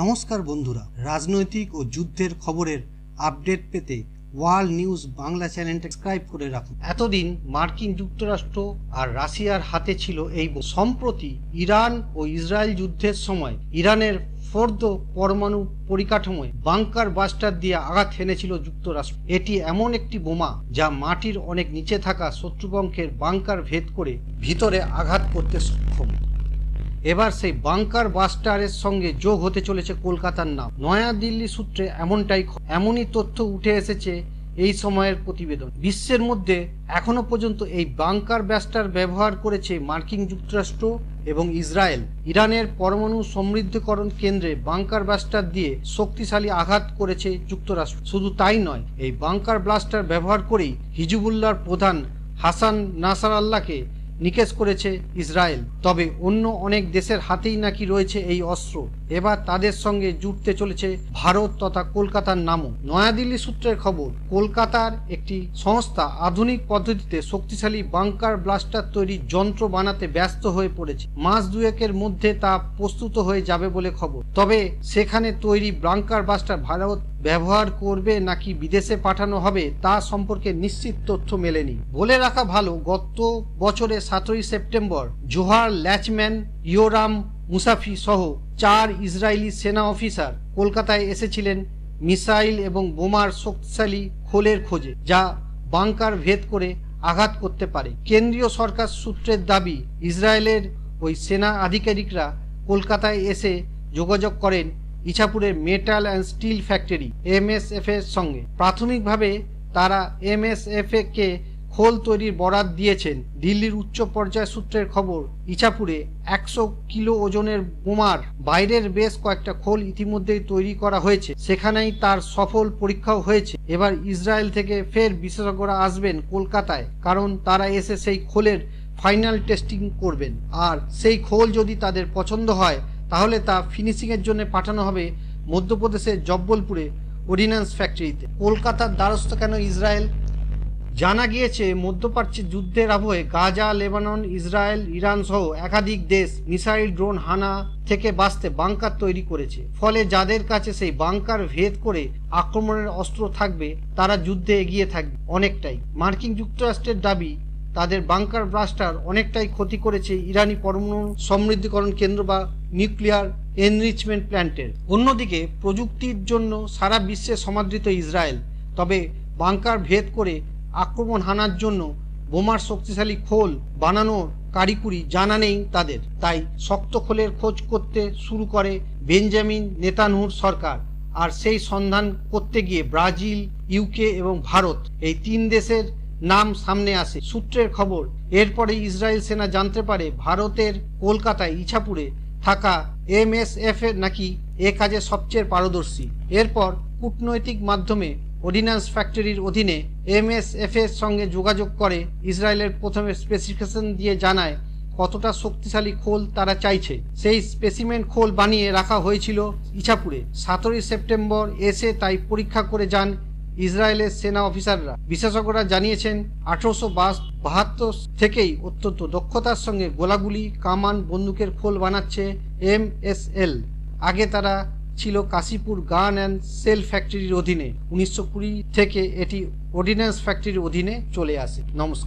নমস্কার বন্ধুরা। রাজনৈতিক ও যুদ্ধের খবরের আপডেট পেতে ওয়ার্ল্ড নিউজ বাংলা চ্যানেলটা সাবস্ক্রাইব করে রাখুন। এতদিন মার্কিন যুক্তরাষ্ট্র আর রাশিয়ার হাতে ছিল এই সম্প্রতি ইরান ও ইসরায়েল যুদ্ধের সময় ইরানের ফোর্দ পরমাণু পরিকাঠামোয় বাংকার বাস্টার দিয়ে আঘাত হেনেছিল যুক্তরাষ্ট্র। এটি এমন একটি বোমা যা মাটির অনেক নিচে থাকা শত্রুপক্ষের বাংকার ভেদ করে ভিতরে আঘাত করতে সক্ষম। এবার সেই বাংকার বাস্টারের সঙ্গে যোগ হতে চলেছে কলকাতার নাম। নয়াদিল্লি সূত্রে এমনটাই এমনই তথ্য উঠে এসেছে এই সময়ের প্রতিবেদন। বিশ্বের মধ্যে এখনও পর্যন্ত এই বাংকার ব্যাস্টার ব্যবহার করেছে মার্কিন যুক্তরাষ্ট্র এবং ইসরায়েল। ইরানের পরমাণু সমৃদ্ধকরণ কেন্দ্রে বাংকার ব্লাস্টার দিয়ে শক্তিশালী আঘাত করেছে যুক্তরাষ্ট্র। শুধু তাই নয়, এই বাংকার ব্লাস্টার ব্যবহার করেই হিজুবুল্লাহর প্রধান হাসান নাসার আল্লাহকে নিকেশ করেছে ইসরায়েল। তবে অন্য অনেক দেশের হাতেই নাকি রয়েছে এই অস্ত্র। এবার তাদের সঙ্গে জুটতে চলেছে ভারত তথা কলকাতার নামও। নয়াদিল্লি সূত্রের খবর, কলকাতার একটি সংস্থা আধুনিক পদ্ধতিতে শক্তিশালী বাংকার ব্লাস্টার তৈরির যন্ত্র বানাতে ব্যস্ত হয়ে পড়েছে। মাস দুয়েকের মধ্যে তা প্রস্তুত হয়ে যাবে বলে খবর। তবে সেখানে তৈরি বাংকার ব্লাস্টার ভারত ব্যবহার করবে নাকি বিদেশে পাঠানো হবে তা সম্পর্কে নিশ্চিত তথ্য মেলেনি। বলে রাখা ভালো, গত বছরে সাতই সেপ্টেম্বর জোহার ল্যাচম্যান ইয়োরাম মুসাফি সহ চার ইসরায়েলি সেনা অফিসার কলকাতায় এসেছিলেন মিসাইল এবং বোমার শক্তিশালী খোলের খোঁজে, যা বাংকার ভেদ করে আঘাত করতে পারে। কেন্দ্রীয় সরকার সূত্রের দাবি, ইসরায়েলের ওই সেনা আধিকারিকরা কলকাতায় এসে যোগাযোগ করেন ইছাপুরের metal and steel factory MSF এর সঙ্গে। প্রাথমিকভাবে তারা এমএসএফ কে খোল তৈরির বরাত দিয়েছেন। দিল্লির উচ্চ পর্যায় সূত্রের খবর, ইছাপুরে একশো কিলো ওজনের বোমার বাইরের বেশ কয়েকটা খোল ইতিমধ্যেই তৈরি করা হয়েছে। সেখানেই তার সফল পরীক্ষাও হয়েছে। এবার ইসরায়েল থেকে ফের বিশেষজ্ঞরা আসবেন কলকাতায়, কারণ তারা এসে সেই খোলের ফাইনাল টেস্টিং করবেন। আর সেই খোল যদি তাদের পছন্দ হয় তাহলে তা ফিনিশিংয়ের জন্য পাঠানো হবে মধ্যপ্রদেশের জব্বলপুরে অর্ডিন্যান্স ফ্যাক্টরিতে কলকাতার দ্বারস্থ কেন ইসরায়েল? জানা গিয়েছে, মধ্যপ্রাচ্যে যুদ্ধের আবহে গাজা, লেবানন, ইসরায়েল, ইরান সহ একাধিক দেশ মিসাইল ড্রোন হানা থেকে বাঁচতে বাংকার তৈরি করেছে। ফলে যাদের কাছে সেই বাংকার ভেদ করে আক্রমণের অস্ত্র থাকবে, তারা যুদ্ধে এগিয়ে থাকবে অনেকটাই। মার্কিন যুক্তরাষ্ট্রের দাবি তাদের বাংকার ব্লাস্টার অনেকটাই ক্ষতি করেছে ইরানি পরমাণু সমৃদ্ধিকরণ কেন্দ্র বা নিউক্লিয়ার এনরিচমেন্ট প্ল্যান্টের অন্যদিকে, প্রযুক্তির জন্য সারা বিশ্বে সমাদৃত ইসরায়েল, তবে বাংকার ভেদ করে আক্রমণ হানার জন্য বোমার শক্তিশালী খোল বানানোর কারিকুরি জানা নেই তাদের। তাই শক্ত খোলের খোঁজ করতে শুরু করে বেঞ্জামিন নেতানহুর সরকার। আর সেই সন্ধান করতে গিয়ে ব্রাজিল, ইউকে এবং ভারত এই তিন দেশের নাম সামনে আসে। সূত্রের খবর এরপরে ইসরায়েল সেনা জানতে পারে ভারতের কলকাতায় ইছাপুরে থাকা এমএসএফ এর নাকি এ কাজে সবচেয়ে পারদর্শী। এরপর কূটনৈতিক মাধ্যমে অর্ডিন্যান্স ফ্যাক্টরির অধীনে এমএসএফ এর সঙ্গে যোগাযোগ করে ইসরায়েলের প্রথমে স্পেসিফিকেশন দিয়ে জানায় কতটা শক্তিশালী খোল তারা চাইছে। সেই স্পেসিমেন্ট খোল বানিয়ে রাখা হয়েছিল ইছাপুরে। সতেরোই সেপ্টেম্বর এসে তাই পরীক্ষা করে যান ইসরায়েলের সেনা অফিসাররা। বিশেষজ্ঞরা জানিয়েছেন, আঠারোশো বাহাত্তর থেকেই অত্যন্ত দক্ষতার সঙ্গে গোলাগুলি, কামান বন্দুকের খোল বানাচ্ছে এমএসএল আগে তারা ছিল কাশীপুর গান অ্যান্ড সেল ফ্যাক্টরির অধীনে। উনিশশো কুড়ি থেকে এটি অর্ডিন্যান্স ফ্যাক্টরির অধীনে চলে আসে। নমস্কার।